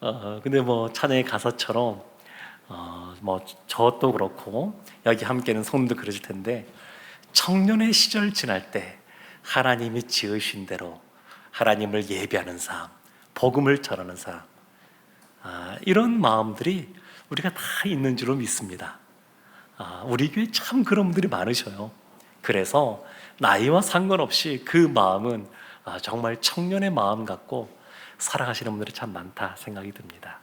어, 근데 뭐 찬양의 가사처럼 어, 뭐 저도 그렇고 여기 함께는 성도도 그러실 텐데 청년의 시절 지날 때 하나님이 지으신 대로 하나님을 예배하는 삶, 복음을 전하는 삶, 아, 이런 마음들이 우리가 다 있는 줄로 믿습니다. 아, 우리 교회 참 그런 분들이 많으셔요. 그래서 나이와 상관없이 그 마음은 아, 정말 청년의 마음 같고 살아가시는 분들이 참 많다 생각이 듭니다.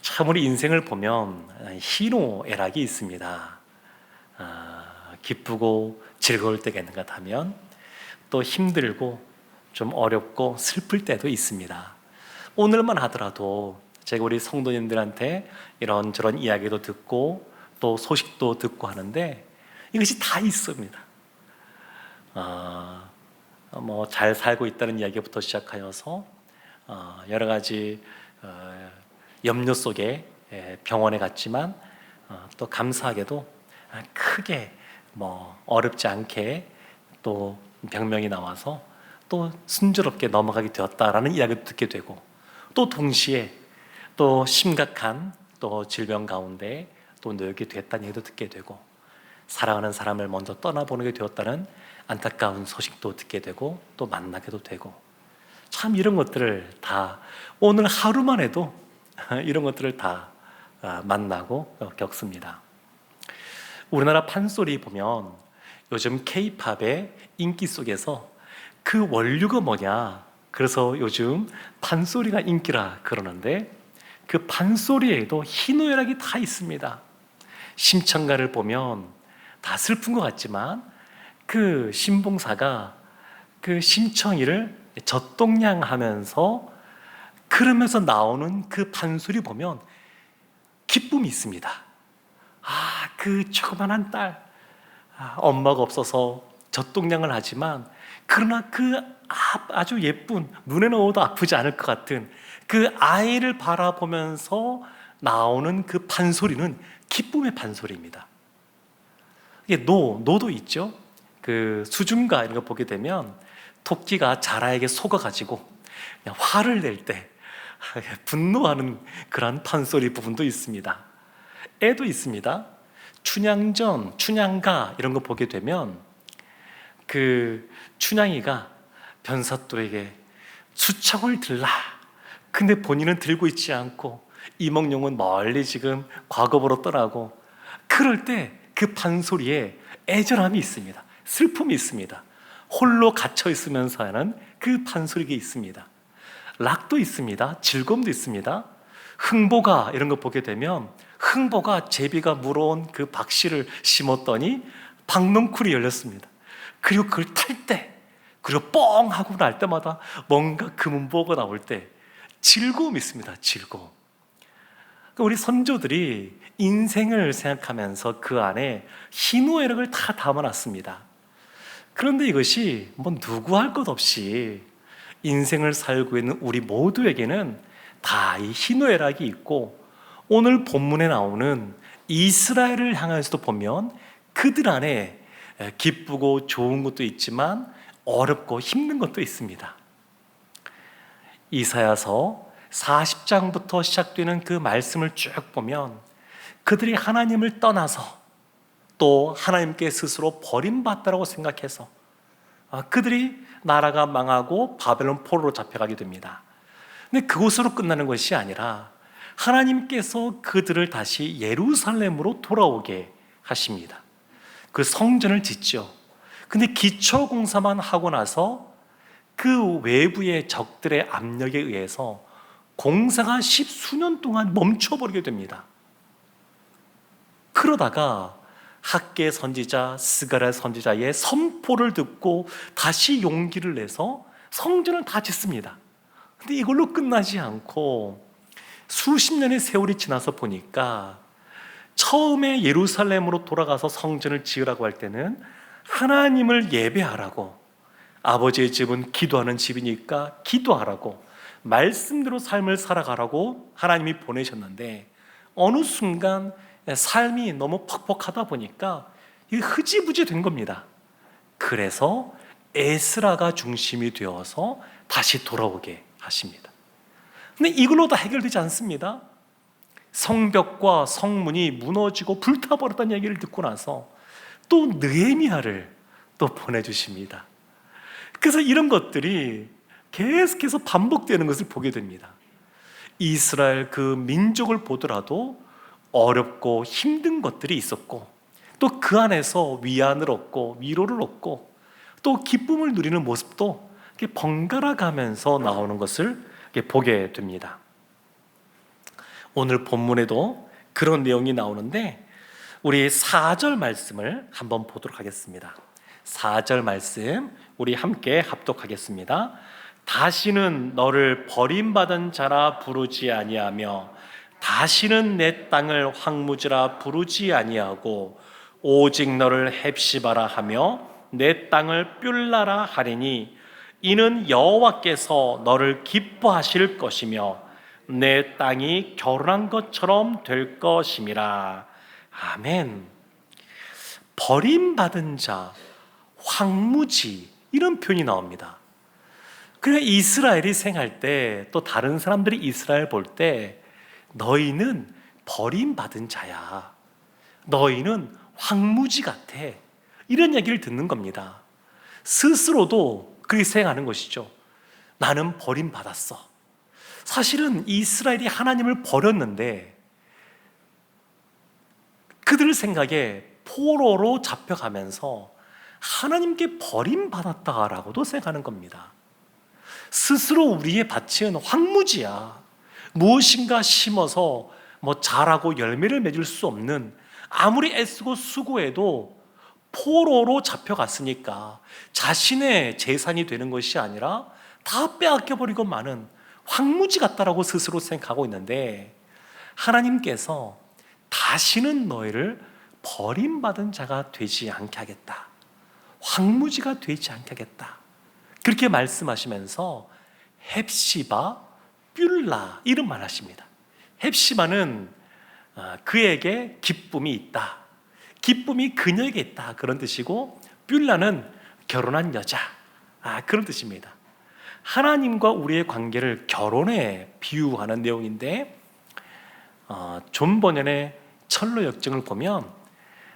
참 우리 인생을 보면 희노애락이 있습니다. 아, 기쁘고 즐거울 때가 있는가 하면 또 힘들고 좀 어렵고 슬플 때도 있습니다. 오늘만 하더라도 제가 우리 성도님들한테 이런저런 이야기도 듣고 또 소식도 듣고 하는데 이것이 다 있습니다. 아, 뭐 잘 살고 있다는 이야기부터 시작하여서 어, 여러 가지 어, 염려 속에 예, 병원에 갔지만 어, 또 감사하게도 아, 크게 뭐 어렵지 않게 또 병명이 나와서 또 순조롭게 넘어가게 되었다라는 이야기도 듣게 되고 또 동시에 또 심각한 또 질병 가운데 또 놓이게 됐다는 얘기도 듣게 되고 사랑하는 사람을 먼저 떠나보내게 되었다는 안타까운 소식도 듣게 되고 또 만나게도 되고 참 이런 것들을 다 오늘 하루만 해도 이런 것들을 다 아, 만나고 겪습니다. 우리나라 판소리 보면 요즘 K-팝의 인기 속에서 그 원류가 뭐냐? 그래서 요즘 판소리가 인기라 그러는데 그 판소리에도 희노애락이 다 있습니다. 심청가를 보면 다 슬픈 것 같지만 그 신봉사가 그 심청이를 젖동냥하면서 그러면서 나오는 그 판소리 보면 기쁨이 있습니다. 아, 그 조그만한 딸, 아, 엄마가 없어서 젖동냥을 하지만 그러나 그 아- 아주 예쁜 눈에 넣어도 아프지 않을 것 같은 그 아이를 바라보면서 나오는 그 판소리는 기쁨의 판소리입니다. 이게 노, 노도 있죠. 그 수중가 이런 거 보게 되면 토끼가 자라에게 속아가지고 화를 낼 때 분노하는 그런 판소리 부분도 있습니다. 애도 있습니다. 춘향전, 춘향가 이런 거 보게 되면 그 춘향이가 변사또에게 수청을 들라. 근데 본인은 들고 있지 않고 이몽룡은 멀리 지금 과거보로 떠나고 그럴 때 그 판소리에 애절함이 있습니다. 슬픔이 있습니다. 홀로 갇혀 있으면서 하는 그 판소리가 있습니다. 락도 있습니다. 즐거움도 있습니다. 흥보가 이런 거 보게 되면 흥보가 제비가 물어온 그 박씨를 심었더니 박농쿨이 열렸습니다. 그리고 그걸 탈 때, 그리고 뻥 하고 날 때마다 뭔가 금은보가 나올 때 즐거움이 있습니다. 즐거움. 그러니까 우리 선조들이 인생을 생각하면서 그 안에 희노애락을 다 담아놨습니다. 그런데 이것이 뭐 누구 할 것 없이 인생을 살고 있는 우리 모두에게는 다 이 희노애락이 있고 오늘 본문에 나오는 이스라엘을 향해서도 보면 그들 안에 기쁘고 좋은 것도 있지만 어렵고 힘든 것도 있습니다. 이사야서 40장부터 시작되는 그 말씀을 쭉 보면 그들이 하나님을 떠나서 또 하나님께 스스로 버림받다라고 생각해서 아, 그들이 나라가 망하고 바벨론 포로로 잡혀가게 됩니다. 근데 그곳으로 끝나는 것이 아니라 하나님께서 그들을 다시 예루살렘으로 돌아오게 하십니다. 그 성전을 짓죠. 근데 기초 공사만 하고 나서 그 외부의 적들의 압력에 의해서 공사가 십수년 동안 멈춰버리게 됩니다. 그러다가 학계 선지자 스가랴 선지자의 선포를 듣고 다시 용기를 내서 성전을 다 짓습니다. 근데 이걸로 끝나지 않고 수십 년의 세월이 지나서 보니까 처음에 예루살렘으로 돌아가서 성전을 지으라고 할 때는 하나님을 예배하라고 아버지의 집은 기도하는 집이니까 기도하라고 말씀대로 삶을 살아가라고 하나님이 보내셨는데 어느 순간 삶이 너무 퍽퍽하다 보니까 이 흐지부지 된 겁니다. 그래서 에스라가 중심이 되어서 다시 돌아오게 하십니다. 근데 이걸로 다 해결되지 않습니다. 성벽과 성문이 무너지고 불타버렸다는 얘기를 듣고 나서 또 느헤미야를 또 보내주십니다. 그래서 이런 것들이 계속해서 반복되는 것을 보게 됩니다. 이스라엘 그 민족을 보더라도 어렵고 힘든 것들이 있었고 또 그 안에서 위안을 얻고 위로를 얻고 또 기쁨을 누리는 모습도 번갈아 가면서 나오는 것을 보게 됩니다. 오늘 본문에도 그런 내용이 나오는데 우리 4절 말씀을 한번 보도록 하겠습니다. 4절 말씀 우리 함께 합독하겠습니다. 다시는 너를 버림받은 자라 부르지 아니하며 다시는 내 땅을 황무지라 부르지 아니하고 오직 너를 헵시바라 하며 내 땅을 뷸라라 하리니 이는 여호와께서 너를 기뻐하실 것이며 내 땅이 결혼한 것처럼 될 것임이라 아멘. 버림받은 자, 황무지 이런 표현이 나옵니다. 그래 이스라엘이 생할 때 또 다른 사람들이 이스라엘 볼 때 너희는 버림받은 자야. 너희는 황무지 같아. 이런 얘기를 듣는 겁니다. 스스로도 그렇게 생각하는 것이죠. 나는 버림받았어. 사실은 이스라엘이 하나님을 버렸는데 그들 생각에 포로로 잡혀가면서 하나님께 버림받았다라고도 생각하는 겁니다. 스스로 우리의 밭은 황무지야. 무엇인가 심어서 뭐 자라고 열매를 맺을 수 없는 아무리 애쓰고 수고해도 포로로 잡혀갔으니까 자신의 재산이 되는 것이 아니라 다 빼앗겨버리고 마는 황무지 같다라고 스스로 생각하고 있는데 하나님께서 다시는 너희를 버림받은 자가 되지 않게 하겠다. 황무지가 되지 않게 하겠다. 그렇게 말씀하시면서 헵시바 이런 말 하십니다. 헵시바는 아, 그에게 기쁨이 있다. 기쁨이 그녀에게 있다. 그런 뜻이고 뷸라는 결혼한 여자. 아, 그런 뜻입니다. 하나님과 우리의 관계를 결혼에 비유하는 내용인데 어, 존 버년의 철로 역정을 보면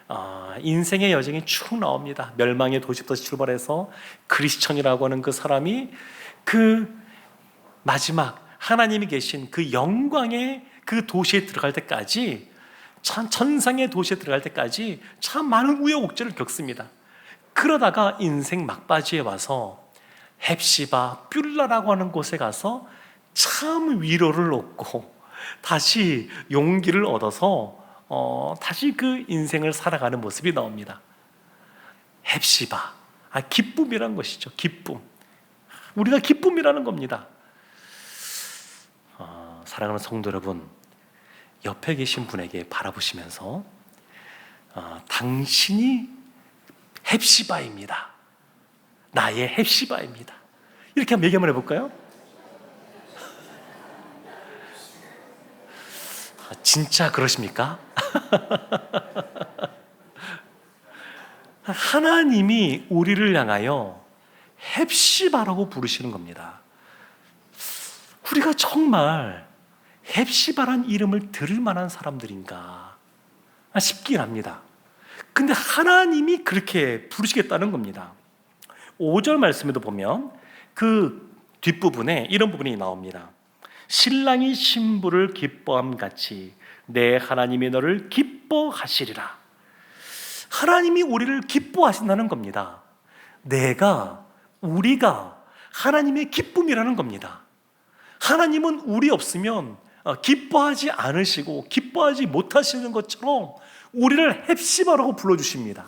어, 인생의 여정이 쭉 나옵니다. 멸망의 도시부터 출발해서 크리스천이라고 하는 그 사람이 그 마지막 하나님이 계신 그 영광의 그 도시에 들어갈 때까지 참 천상의 도시에 들어갈 때까지 참 많은 우여곡절을 겪습니다. 그러다가 인생 막바지에 와서 헵시바 뷸라라고 하는 곳에 가서 참 위로를 얻고 다시 용기를 얻어서 어, 다시 그 인생을 살아가는 모습이 나옵니다. 헵시바, 아, 기쁨이란 것이죠. 기쁨. 우리가 기쁨이라는 겁니다. 어, 사랑하는 성도 여러분, 옆에 계신 분에게 바라보시면서 어, 당신이 헵시바입니다. 나의 헵시바입니다. 이렇게 한번 얘기 한번 해볼까요? 아, 진짜 그러십니까? 하나님이 우리를 향하여 헵시바라고 부르시는 겁니다. 우리가 정말 헵시바란 이름을 들을 만한 사람들인가 싶긴 합니다. 근데 하나님이 그렇게 부르시겠다는 겁니다. 5절 말씀에도 보면 그 뒷부분에 이런 부분이 나옵니다. 신랑이 신부를 기뻐함 같이 내 하나님이 너를 기뻐하시리라. 하나님이 우리를 기뻐하신다는 겁니다. 내가 우리가 하나님의 기쁨이라는 겁니다. 하나님은 우리 없으면 어, 기뻐하지 않으시고 기뻐하지 못하시는 것처럼 우리를 헵시바라고 불러주십니다.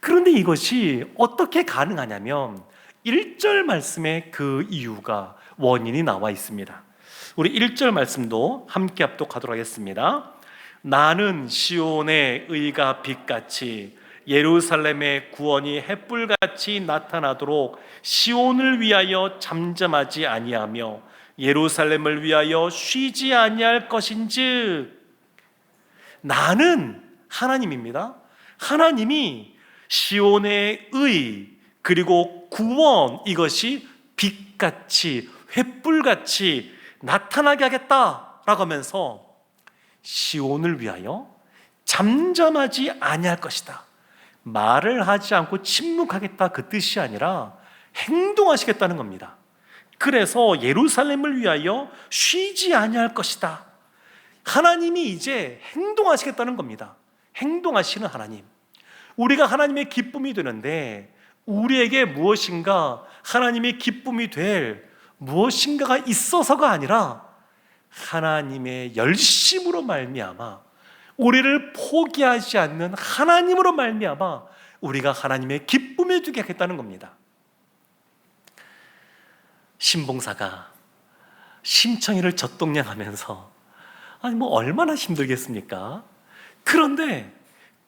그런데 이것이 어떻게 가능하냐면 1절 말씀에 그 이유가 원인이 나와 있습니다. 우리 1절 말씀도 함께 합독하도록 하겠습니다. 나는 시온의 의가 빛같이 예루살렘의 구원이 햇불같이 나타나도록 시온을 위하여 잠잠하지 아니하며 예루살렘을 위하여 쉬지 아니할 것인즉 나는 하나님입니다. 하나님이 시온의 의 그리고 구원 이것이 빛같이 횃불같이 나타나게 하겠다라고 하면서 시온을 위하여 잠잠하지 아니할 것이다. 말을 하지 않고 침묵하겠다 그 뜻이 아니라 행동하시겠다는 겁니다. 그래서 예루살렘을 위하여 쉬지 아니할 것이다. 하나님이 이제 행동하시겠다는 겁니다. 행동하시는 하나님. 우리가 하나님의 기쁨이 되는데 우리에게 무엇인가 하나님의 기쁨이 될 무엇인가가 있어서가 아니라 하나님의 열심으로 말미암아 우리를 포기하지 않는 하나님으로 말미암아 우리가 하나님의 기쁨에 두게 하겠다는 겁니다. 신봉사가 심청이를 젖동냥하면서 아니 뭐 얼마나 힘들겠습니까? 그런데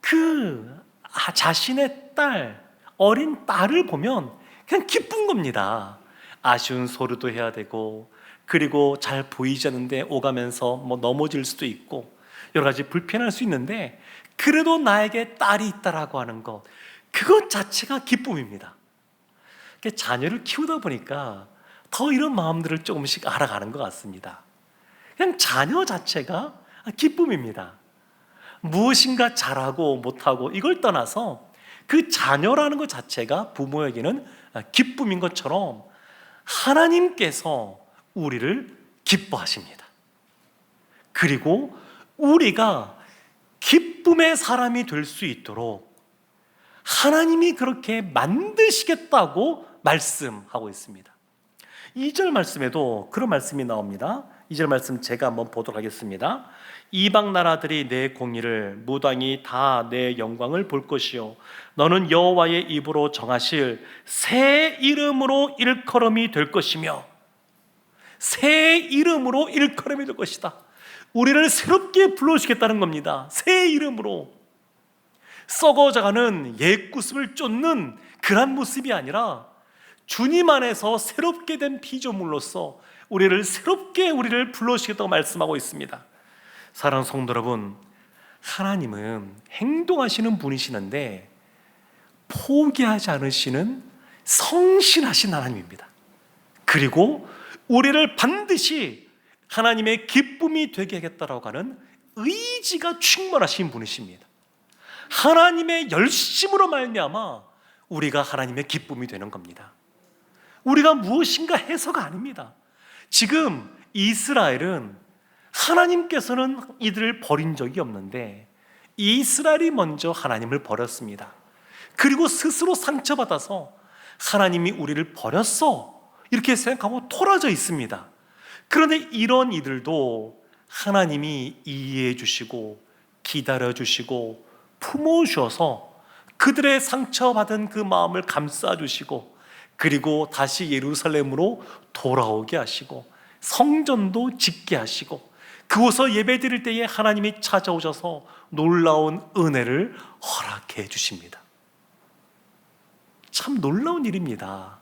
그 아, 자신의 딸 어린 딸을 보면 그냥 기쁜 겁니다. 아쉬운 소리도 해야 되고 그리고 잘 보이지 않는데 오가면서 뭐 넘어질 수도 있고 여러 가지 불편할 수 있는데 그래도 나에게 딸이 있다라고 하는 것 그것 자체가 기쁨입니다. 자녀를 키우다 보니까 더 이런 마음들을 조금씩 알아가는 것 같습니다. 그냥 자녀 자체가 기쁨입니다. 무엇인가 잘하고 못하고 이걸 떠나서 그 자녀라는 것 자체가 부모에게는 기쁨인 것처럼 하나님께서 우리를 기뻐하십니다. 그리고 우리가 기쁨의 사람이 될 수 있도록 하나님이 그렇게 만드시겠다고 말씀하고 있습니다. 2절 말씀에도 그런 말씀이 나옵니다. 2절 말씀 제가 한번 보도록 하겠습니다. 이방 나라들이 내 공의를 무당이 다 내 영광을 볼 것이요 너는 여호와의 입으로 정하실 새 이름으로 일컬음이 될 것이며 새 이름으로 일컬음이 될 것이다. 우리를 새롭게 불러주겠다는 겁니다. 새 이름으로 썩어져가는 옛 구습을 쫓는 그런 모습이 아니라 주님 안에서 새롭게 된 피조물로서 우리를 새롭게 우리를 불러주시겠다고 말씀하고 있습니다. 사랑하는 성도 여러분, 하나님은 행동하시는 분이시는데 포기하지 않으시는 성실하신 하나님입니다. 그리고 우리를 반드시 하나님의 기쁨이 되게 하겠다라고 하는 의지가 충만하신 분이십니다. 하나님의 열심으로 말미암아 우리가 하나님의 기쁨이 되는 겁니다. 우리가 무엇인가 해서가 아닙니다. 지금 이스라엘은 하나님께서는 이들을 버린 적이 없는데 이스라엘이 먼저 하나님을 버렸습니다. 그리고 스스로 상처받아서 하나님이 우리를 버렸어. 이렇게 생각하고 토라져 있습니다. 그런데 이런 이들도 하나님이 이해해 주시고 기다려 주시고 품어 주셔서 그들의 상처받은 그 마음을 감싸 주시고 그리고 다시 예루살렘으로 돌아오게 하시고 성전도 짓게 하시고 그곳서 예배 드릴 때에 하나님이 찾아오셔서 놀라운 은혜를 허락해 주십니다. 참 놀라운 일입니다.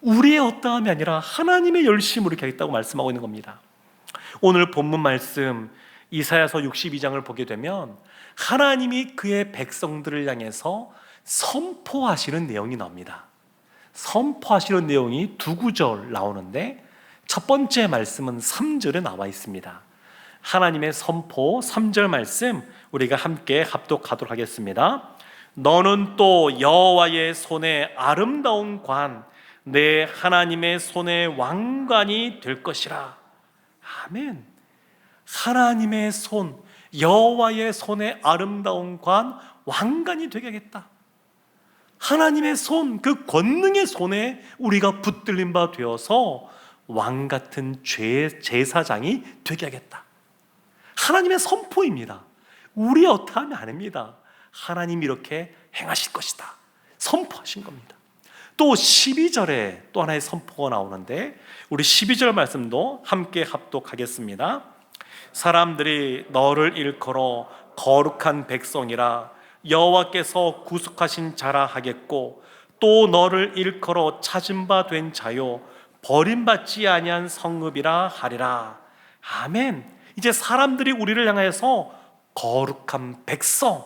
우리의 어떠함이 아니라 하나님의 열심으로 이렇게 하겠다고 말씀하고 있는 겁니다. 오늘 본문 말씀 이사야서 62장을 보게 되면 하나님이 그의 백성들을 향해서 선포하시는 내용이 나옵니다. 선포하시는 내용이 두 구절 나오는데 첫 번째 말씀은 3절에 나와 있습니다. 하나님의 선포 3절 말씀 우리가 함께 합독하도록 하겠습니다. 너는 또 여호와의 손에 아름다운 관, 내 하나님의 손에 왕관이 될 것이라. 아멘. 하나님의 손, 여호와의 손에 아름다운 관, 왕관이 되겠다. 하나님의 손, 그 권능의 손에 우리가 붙들린 바 되어서 왕 같은 죄, 제사장이 되게 하겠다. 하나님의 선포입니다. 우리 어떠하면 아닙니다. 하나님 이렇게 행하실 것이다. 선포하신 겁니다. 또 12절에 또 하나의 선포가 나오는데 우리 12절 말씀도 함께 합독하겠습니다. 사람들이 너를 일컬어 거룩한 백성이라 여호와께서 구속하신 자라 하겠고 또 너를 일컬어 찾은 바 된 자요 버림받지 아니한 성읍이라 하리라. 아멘. 이제 사람들이 우리를 향해서 거룩한 백성,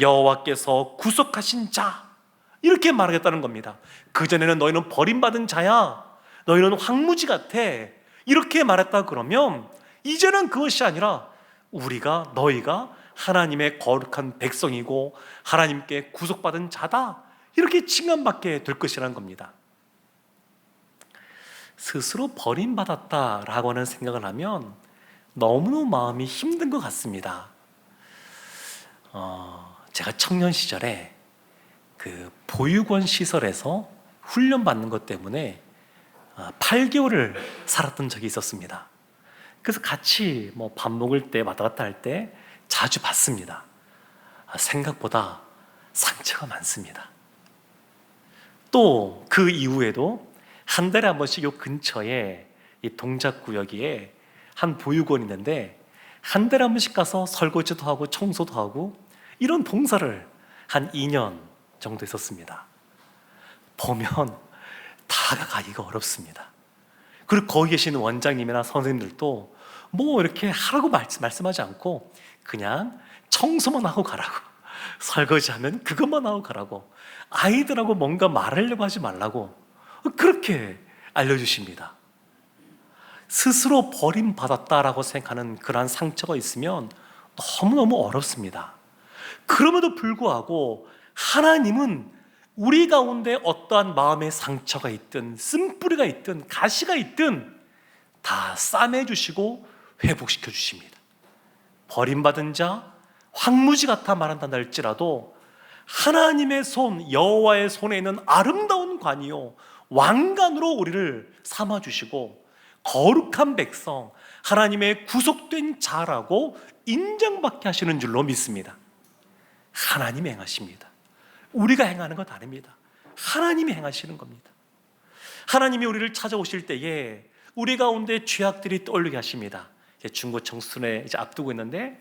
여호와께서 구속하신 자 이렇게 말하겠다는 겁니다. 그 전에는 너희는 버림받은 자야. 너희는 황무지 같아. 이렇게 말했다 그러면 이제는 그것이 아니라 우리가 너희가 하나님의 거룩한 백성이고 하나님께 구속받은 자다. 이렇게 칭함받게 될 것이라는 겁니다. 스스로 버림받았다라고 하는 생각을 하면 너무너무 마음이 힘든 것 같습니다. 어, 제가 청년 시절에 그 보육원 시설에서 훈련받는 것 때문에 8개월을 살았던 적이 있었습니다. 그래서 같이 뭐 밥 먹을 때 왔다 갔다 할 때 자주 봤습니다. 아, 생각보다 상처가 많습니다. 또 그 이후에도 한 달에 한 번씩 요 근처에 이 동작구역에 한 보육원이 있는데 한 달에 한 번씩 가서 설거지도 하고 청소도 하고 이런 봉사를 한 2년 정도 했었습니다. 보면 다가가기가 어렵습니다. 그리고 거기 계신 원장님이나 선생님들도 뭐 이렇게 하라고 말씀하지 않고 그냥 청소만 하고 가라고 설거지하면 그것만 하고 가라고 아이들하고 뭔가 말하려고 하지 말라고 그렇게 알려주십니다. 스스로 버림받았다라고 생각하는 그러한 상처가 있으면 너무너무 어렵습니다. 그럼에도 불구하고 하나님은 우리 가운데 어떠한 마음의 상처가 있든 쓴뿌리가 있든 가시가 있든 다 싸매주시고 회복시켜 주십니다. 버림받은 자, 황무지 같아 말한다 할지라도 하나님의 손, 여호와의 손에 있는 아름다운 관이요 왕관으로 우리를 삼아 주시고 거룩한 백성, 하나님의 구속된 자라고 인정받게 하시는 줄로 믿습니다. 하나님이 행하십니다. 우리가 행하는 것 아닙니다. 하나님이 행하시는 겁니다. 하나님이 우리를 찾아오실 때에 우리 가운데 죄악들이 떠올리게 하십니다. 중고 청순에 이제 앞두고 있는데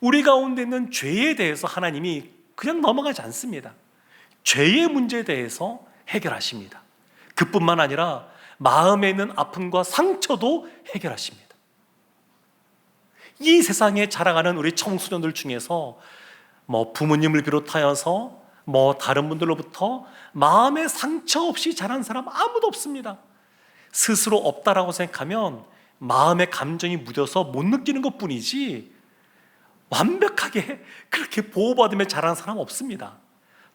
우리 가운데 있는 죄에 대해서 하나님이 그냥 넘어가지 않습니다. 죄의 문제에 대해서 해결하십니다. 그뿐만 아니라 마음에 있는 아픔과 상처도 해결하십니다. 이 세상에 자라가는 우리 청소년들 중에서 뭐 부모님을 비롯하여서 뭐 다른 분들로부터 마음의 상처 없이 자란 사람 아무도 없습니다. 스스로 없다라고 생각하면 마음의 감정이 묻어서 못 느끼는 것 뿐이지 완벽하게 그렇게 보호받으며 자란 사람 없습니다.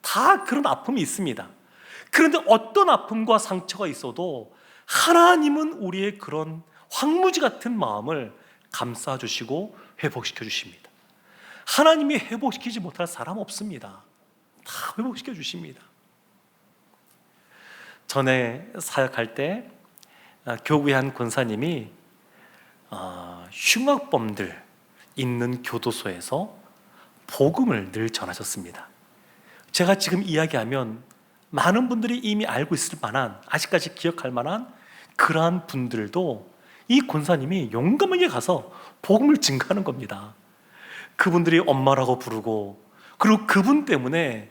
다 그런 아픔이 있습니다. 그런데 어떤 아픔과 상처가 있어도 하나님은 우리의 그런 황무지 같은 마음을 감싸 주시고 회복시켜 주십니다. 하나님이 회복시키지 못할 사람 없습니다. 다 회복시켜 주십니다. 전에 사역할 때 아, 교구의 한 권사님이 아, 흉악범들 있는 교도소에서 복음을 늘 전하셨습니다. 제가 지금 이야기하면 많은 분들이 이미 알고 있을 만한 아직까지 기억할 만한 그러한 분들도 이 권사님이 용감하게 가서 복음을 증가하는 겁니다. 그분들이 엄마라고 부르고 그리고 그분 때문에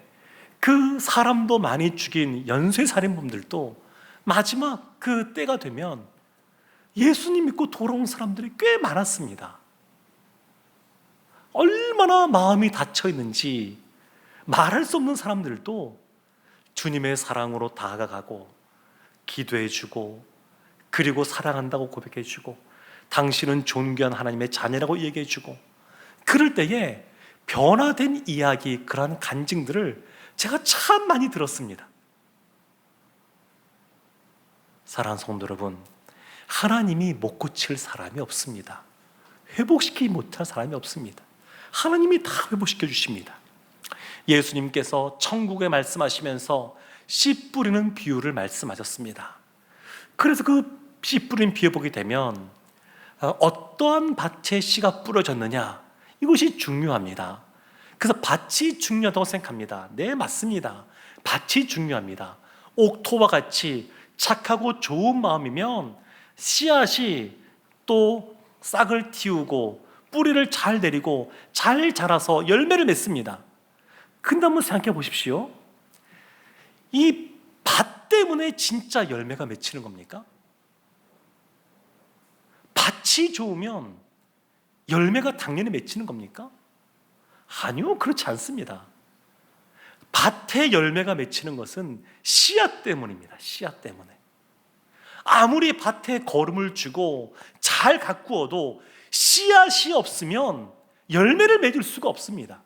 그 사람도 많이 죽인 연쇄 살인범들도 마지막 그 때가 되면 예수님 믿고 돌아온 사람들이 꽤 많았습니다. 얼마나 마음이 닫혀 있는지 말할 수 없는 사람들도 주님의 사랑으로 다가가고 기도해 주고 그리고 사랑한다고 고백해 주고 당신은 존귀한 하나님의 자녀라고 얘기해 주고 그럴 때에 변화된 이야기 그러한 간증들을 제가 참 많이 들었습니다. 사랑하는 성도 여러분, 하나님이 못 고칠 사람이 없습니다. 회복시키지 못할 사람이 없습니다. 하나님이 다 회복시켜 주십니다. 예수님께서 천국에 말씀하시면서 씨 뿌리는 비유를 말씀하셨습니다. 그래서 그 씨 뿌린 비유 보게 되면 어, 어떠한 밭에 씨가 뿌려졌느냐 이것이 중요합니다. 그래서 밭이 중요하다고 생각합니다. 네, 맞습니다. 밭이 중요합니다. 옥토와 같이 착하고 좋은 마음이면 씨앗이 또 싹을 틔우고 뿌리를 잘 내리고 잘 자라서 열매를 맺습니다. 근데 한번 생각해 보십시오. 이 밭 때문에 진짜 열매가 맺히는 겁니까? 밭이 좋으면 열매가 당연히 맺히는 겁니까? 아니요, 그렇지 않습니다. 밭에 열매가 맺히는 것은 씨앗 때문입니다. 씨앗 때문에. 아무리 밭에 거름을 주고 잘 가꾸어도 씨앗이 없으면 열매를 맺을 수가 없습니다.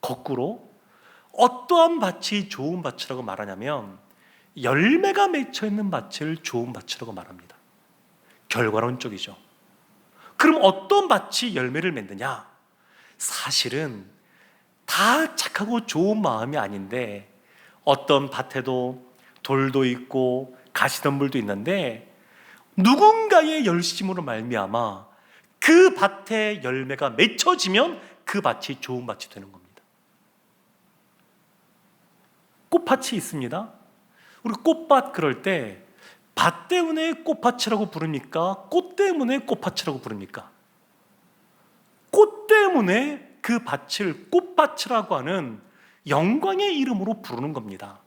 거꾸로 어떠한 밭이 좋은 밭이라고 말하냐면 열매가 맺혀 있는 밭을 좋은 밭이라고 말합니다. 결과론적이죠. 그럼 어떤 밭이 열매를 맺느냐? 사실은 다 착하고 좋은 마음이 아닌데 어떤 밭에도 돌도 있고 가시덤불도 있는데 누군가의 열심으로 말미암아 그 밭에 열매가 맺혀지면 그 밭이 좋은 밭이 되는 겁니다. 꽃밭이 있습니다. 우리 꽃밭 그럴 때 밭 때문에 꽃밭이라고 부릅니까? 꽃 때문에 꽃밭이라고 부릅니까? 꽃 때문에 그 밭을 꽃밭이라고 하는 영광의 이름으로 부르는 겁니다.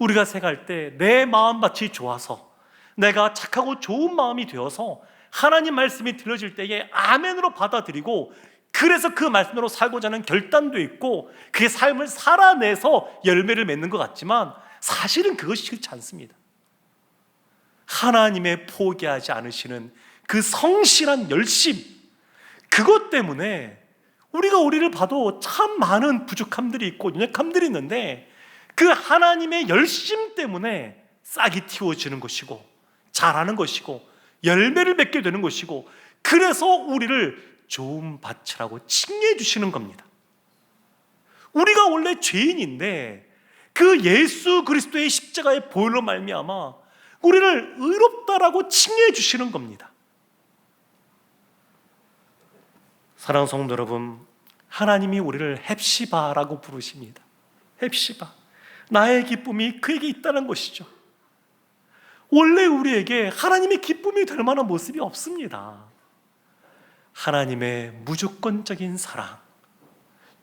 우리가 생각할 때 내 마음밭이 좋아서 내가 착하고 좋은 마음이 되어서 하나님 말씀이 들려질 때에 아멘으로 받아들이고 그래서 그 말씀으로 살고자 하는 결단도 있고 그 삶을 살아내서 열매를 맺는 것 같지만 사실은 그것이 싫지 않습니다. 하나님의 포기하지 않으시는 그 성실한 열심 그것 때문에 우리가 우리를 봐도 참 많은 부족함들이 있고 연약함들이 있는데 그 하나님의 열심 때문에 싹이 틔워지는 것이고 잘하는 것이고 열매를 맺게 되는 것이고 그래서 우리를 좋은 밭이라고 칭해 주시는 겁니다. 우리가 원래 죄인인데 그 예수 그리스도의 십자가의 보혈로 말미암아 우리를 의롭다라고 칭해 주시는 겁니다. 사랑하는 성도 여러분, 하나님이 우리를 헵시바라고 부르십니다. 헵시바. 나의 기쁨이 그에게 있다는 것이죠. 원래 우리에게 하나님의 기쁨이 될 만한 모습이 없습니다. 하나님의 무조건적인 사랑,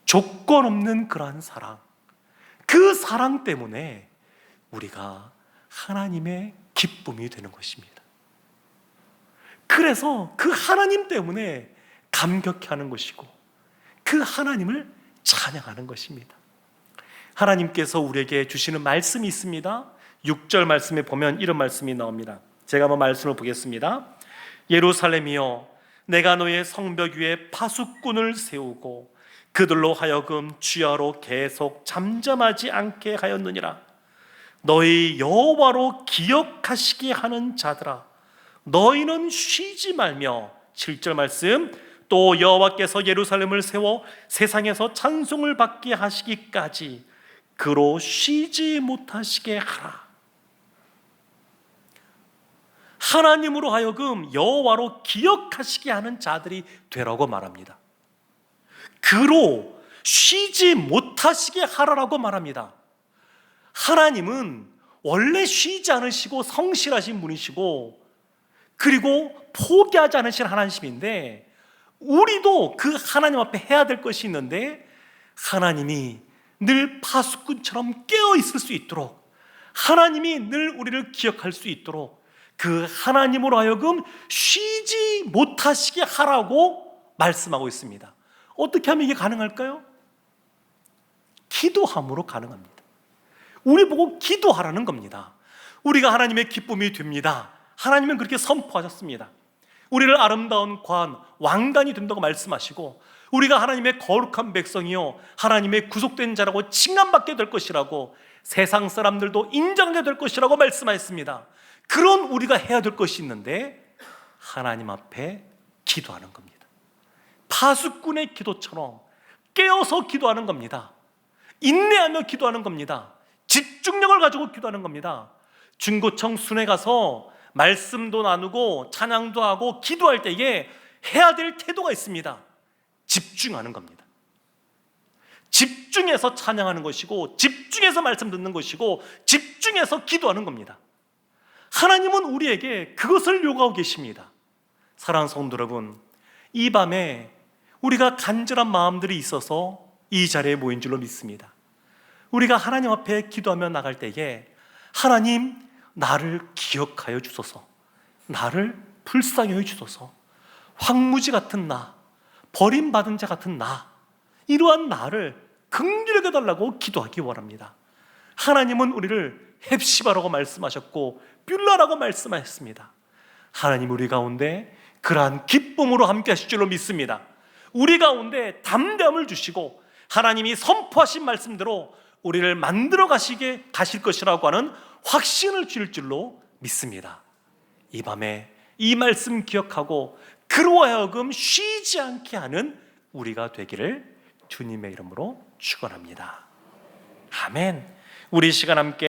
조건 없는 그러한 사랑, 그 사랑 때문에 우리가 하나님의 기쁨이 되는 것입니다. 그래서 그 하나님 때문에 감격해 하는 것이고 그 하나님을 찬양하는 것입니다. 하나님께서 우리에게 주시는 말씀이 있습니다. 6절 말씀에 보면 이런 말씀이 나옵니다. 제가 한번 말씀을 보겠습니다. 예루살렘이여 내가 너의 성벽 위에 파수꾼을 세우고 그들로 하여금 주야로 계속 잠잠하지 않게 하였느니라. 너희 여호와로 기억하시게 하는 자들아 너희는 쉬지 말며 7절 말씀 또 여호와께서 예루살렘을 세워 세상에서 찬송을 받게 하시기까지 그로 쉬지 못하시게 하라. 하나님으로 하여금 여호와로 기억하시게 하는 자들이 되라고 말합니다. 그로 쉬지 못하시게 하라라고 말합니다. 하나님은 원래 쉬지 않으시고 성실하신 분이시고 그리고 포기하지 않으신 하나님인데 우리도 그 하나님 앞에 해야 될 것이 있는데 하나님이 늘 파수꾼처럼 깨어 있을 수 있도록 하나님이 늘 우리를 기억할 수 있도록 그 하나님으로 하여금 쉬지 못하시게 하라고 말씀하고 있습니다. 어떻게 하면 이게 가능할까요? 기도함으로 가능합니다. 우리 보고 기도하라는 겁니다. 우리가 하나님의 기쁨이 됩니다. 하나님은 그렇게 선포하셨습니다. 우리를 아름다운 관, 왕관이 된다고 말씀하시고 우리가 하나님의 거룩한 백성이요 하나님의 구속된 자라고 칭함받게 될 것이라고 세상 사람들도 인정하게 될 것이라고 말씀하셨습니다. 그런 우리가 해야 될 것이 있는데 하나님 앞에 기도하는 겁니다. 파수꾼의 기도처럼 깨어서 기도하는 겁니다. 인내하며 기도하는 겁니다. 집중력을 가지고 기도하는 겁니다. 중고청 순회 가서 말씀도 나누고 찬양도 하고 기도할 때에 해야 될 태도가 있습니다. 집중하는 겁니다. 집중해서 찬양하는 것이고 집중해서 말씀 듣는 것이고 집중해서 기도하는 겁니다. 하나님은 우리에게 그것을 요구하고 계십니다. 사랑하는 성도 여러분, 이 밤에 우리가 간절한 마음들이 있어서 이 자리에 모인 줄로 믿습니다. 우리가 하나님 앞에 기도하며 나갈 때에 하나님 나를 기억하여 주소서. 나를 불쌍히 여 주소서. 황무지 같은 나, 버림받은 자 같은 나, 이러한 나를 긍휼하게 달라고 기도하기 원합니다. 하나님은 우리를 헵시바라고 말씀하셨고 뷸라라고 말씀하셨습니다. 하나님 우리 가운데 그러한 기쁨으로 함께 하실 줄로 믿습니다. 우리 가운데 담대함을 주시고 하나님이 선포하신 말씀대로 우리를 만들어 가시게 가실 것이라고 하는 확신을 줄 줄로 믿습니다. 이 밤에 이 말씀 기억하고 그로 하여금 쉬지 않게 하는 우리가 되기를 주님의 이름으로 축원합니다. 아멘. 우리 이 시간 함께